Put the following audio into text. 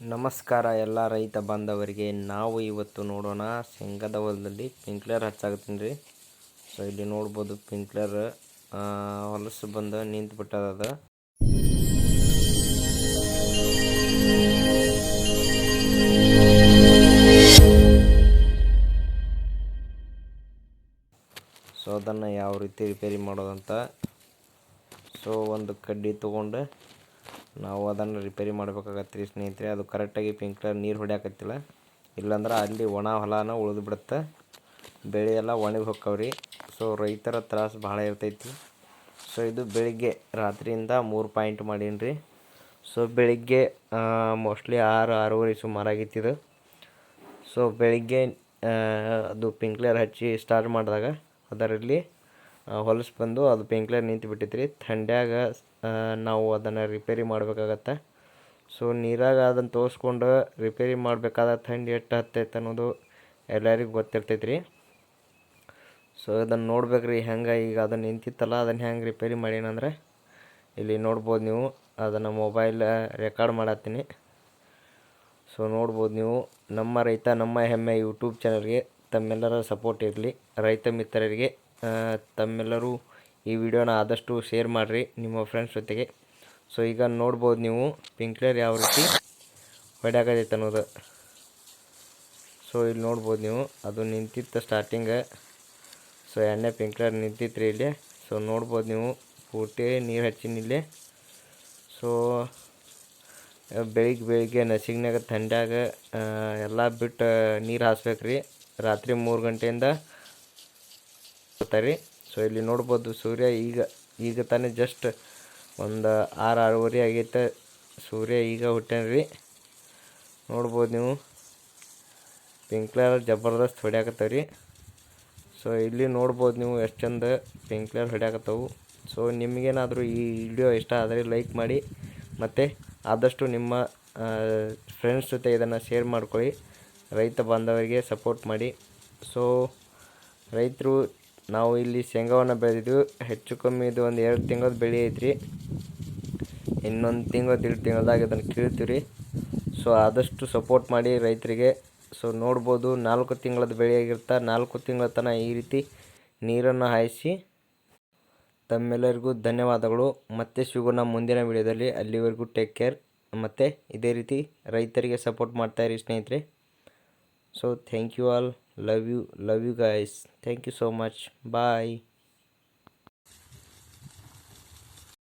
ನಮಸ್ಕಾರ ಎಲ್ಲ ರೈತ ಬಾಂಧವರಿಗೆ. ನಾವು ಇವತ್ತು ನೋಡೋಣ ಶೇಂಗಾದ ಹೊಲದಲ್ಲಿ ಪಿಂಕ್ಲರ್ ಹಚ್ಚಾಕತ್ತೀನಿ ರೀ. ಸೊ ಇಲ್ಲಿ ನೋಡ್ಬೋದು ಪಿಂಕ್ಲರ್ ಹೊಲಸು ಬಂದು ನಿಂತು ಬಿಟ್ಟದ ಸೊ ಅದನ್ನು ಯಾವ ರೀತಿ ರಿಪೇರಿ ಮಾಡೋದಂತ. ಸೊ ಒಂದು ಕಡ್ಡಿ ತೊಗೊಂಡು ನಾವು ಅದನ್ನು ರಿಪೇರಿ ಮಾಡ್ಬೇಕಾಗತ್ತೆ ರೀ ಸ್ನೇಹಿತರೆ. ಅದು ಕರೆಕ್ಟಾಗಿ ಪಿಂಕ್ಲರ್ ನೀರು ಹೊಡ್ಯಾಕತ್ತಿಲ್ಲ. ಇಲ್ಲಾಂದ್ರೆ ಅಲ್ಲಿ ಒಣ ಹೊಲನ ಉಳಿದು ಬಿಡುತ್ತೆ ಬೆಳೆ ಎಲ್ಲ ಒಣಗಿ ಹೋಕ್ಕವ್ರಿ ಸೊ ರೈತರ ತ್ರಾಸು ಭಾಳ ಇರ್ತೈತಿ. ಸೊ ಇದು ಬೆಳಿಗ್ಗೆ ರಾತ್ರಿಯಿಂದ ಮೂರು ಪಾಯಿಂಟ್ ಮಾಡೀನಿ ರೀ. ಸೊ ಬೆಳಿಗ್ಗೆ ಮೋಸ್ಟ್ಲಿ ಆರು, ಆರೂವರೆ ಸುಮಾರಾಗಿತ್ತಿದು ಸೊ ಬೆಳಿಗ್ಗೆ ಅದು ಪಿಂಕ್ಲರ್ ಹಚ್ಚಿ ಸ್ಟಾರ್ಟ್ ಮಾಡಿದಾಗ ಅದರಲ್ಲಿ ಹೊಲಸು ಬಂದು ಅದು ಪಿಂಕ್ಲರ್ ನಿಂತು ಬಿಟ್ಟಿತ್ತು ರೀ ಥಂಡ್ಯಾಗ ನಾವು ಅದನ್ನು ರಿಪೇರಿ ಮಾಡಬೇಕಾಗತ್ತೆ. ಸೊ ನೀರಾಗ ಅದನ್ನು ತೋರಿಸ್ಕೊಂಡು ರಿಪೇರಿ ಮಾಡಬೇಕಾದ ಥಂಡಿ ಎಷ್ಟು ಹತ್ತೈತೆ ಅನ್ನೋದು ಎಲ್ಲರಿಗೂ ಗೊತ್ತಿರ್ತೈತೆ ರೀ ಸೊ ಅದನ್ನು ನೋಡ್ಬೇಕು ರೀ ಹೆಂಗೆ ಈಗ ಅದು ನಿಂತಿತ್ತಲ್ಲ, ಅದನ್ನು ಹೆಂಗೆ ರಿಪೇರಿ ಮಾಡೀನಂದ್ರೆ ಇಲ್ಲಿ ನೋಡ್ಬೋದು ನೀವು, ಅದನ್ನು ಮೊಬೈಲ್ ರೆಕಾರ್ಡ್ ಮಾಡತ್ತೀನಿ. ಸೊ ನೋಡ್ಬೋದು ನೀವು, ನಮ್ಮ ರೈತ, ನಮ್ಮ ಹೆಮ್ಮೆ ಯೂಟ್ಯೂಬ್ ಚಾನಲ್ಗೆ ತಮ್ಮೆಲ್ಲರ ಸಪೋರ್ಟ್ ಇರಲಿ. ರೈತ ಮಿತ್ರರಿಗೆ ತಮ್ಮೆಲ್ಲರೂ ಈ ವಿಡಿಯೋನ ಆದಷ್ಟು ಶೇರ್ ಮಾಡಿರಿ ನಿಮ್ಮ ಫ್ರೆಂಡ್ಸ್ ಜೊತೆಗೆ. ಸೊ ಈಗ ನೋಡ್ಬೋದು ನೀವು ಪಿಂಕ್ಲರ್ ಯಾವ ರೀತಿ ಹೊಡ್ಯಾಕತೈತೆ ಅನ್ನೋದು. ಸೊ ಇಲ್ಲಿ ನೋಡ್ಬೋದು ನೀವು, ಅದು ನಿಂತಿತ್ತು ಸ್ಟಾರ್ಟಿಂಗ ಸೊ ಎಣ್ಣೆ ಪಿಂಕ್ಲರ್ ನಿಂತಿತ್ತು ಇಲ್ಲಿ. ಸೊ ನೋಡ್ಬೋದು ನೀವು, ಪೂರ್ತಿ ನೀರು ಹಚ್ಚಿನ ಇಲ್ಲಿ. ಸೊ ಬೆಳಿಗ್ಗೆ ಬೆಳಿಗ್ಗೆ ನಸಿಗ್ನಾಗ, ಥಂಡ್ಯಾಗ ಎಲ್ಲ ಬಿಟ್ಟು ನೀರು ಹಾಸ್ಬೇಕು ರೀ ರಾತ್ರಿ ಮೂರು ಗಂಟೆಯಿಂದ ರೀ ಸೊ ಇಲ್ಲಿ ನೋಡ್ಬೋದು ಸೂರ್ಯ ಈಗ ಈಗ ತಾನೇ ಜಸ್ಟ್ ಒಂದು ಆರು ಆರೂವರೆ ಆಗೈತೆ. ಸೂರ್ಯ ಈಗ ಹುಟ್ಟ್ಯಾನ ರೀ ನೋಡ್ಬೋದು ನೀವು. ಪಿಂಕ್ಲರ್ ಜಬರ್ದಸ್ತ್ ಹೊಡ್ಯಾಕತ್ತವ ರೀ ಸೊ ಇಲ್ಲಿ ನೋಡ್ಬೋದು ನೀವು ಎಷ್ಟು ಚಂದ ಪಿಂಕ್ಲರ್ ಹೊಡ್ಯಾಕತ್ತವು. ಸೊ ನಿಮಗೇನಾದರೂ ಈ ವಿಡಿಯೋ ಇಷ್ಟ ಆದರೆ ಲೈಕ್ ಮಾಡಿ. ಮತ್ತು ಆದಷ್ಟು ನಿಮ್ಮ ಫ್ರೆಂಡ್ಸ್ ಜೊತೆ ಇದನ್ನು ಶೇರ್ ಮಾಡ್ಕೊಳ್ಳಿ. ರೈತ ಬಾಂಧವರಿಗೆ ಸಪೋರ್ಟ್ ಮಾಡಿ. ಸೊ ರೈತರು ನಾವು ಇಲ್ಲಿ ಶೇಂಗಾವನ್ನು ಬೆಳೆದಿದ್ದು ಹೆಚ್ಚು ಕಮ್ಮಿ ಇದು ಒಂದು ಎರಡು ತಿಂಗಳದ ಬೆಳೆ ಐತ್ರಿ. ಇನ್ನೊಂದು ತಿಂಗಳು ಎರಡು ತಿಂಗಳದಾಗ ಅದನ್ನು ಕೀಳ್ತೀವಿ ರೀ ಸೊ ಆದಷ್ಟು ಸಪೋರ್ಟ್ ಮಾಡಿ ರೈತರಿಗೆ. ಸೊ ನೋಡ್ಬೋದು ನಾಲ್ಕು ತಿಂಗಳದ ಬೆಳೆಯಾಗಿರ್ತಾ ನಾಲ್ಕು ತಿಂಗಳ ತನಕ ಈ ರೀತಿ ನೀರನ್ನು ಹಾಯಿಸಿ ತಮ್ಮೆಲ್ಲರಿಗೂ ಧನ್ಯವಾದಗಳು. ಮತ್ತೆ ಸಿಗೋಣ ಮುಂದಿನ ವಿಡಿಯೋದಲ್ಲಿ. ಅಲ್ಲಿವರೆಗೂ ಟೇಕ್ ಕೇರ್ ಮತ್ತು ಇದೇ ರೀತಿ ರೈತರಿಗೆ ಸಪೋರ್ಟ್ ಮಾಡ್ತಾಯಿರಿ ಸ್ನೇಹಿತರೆ. So thank you all love you love you guys. Thank you so much. Bye.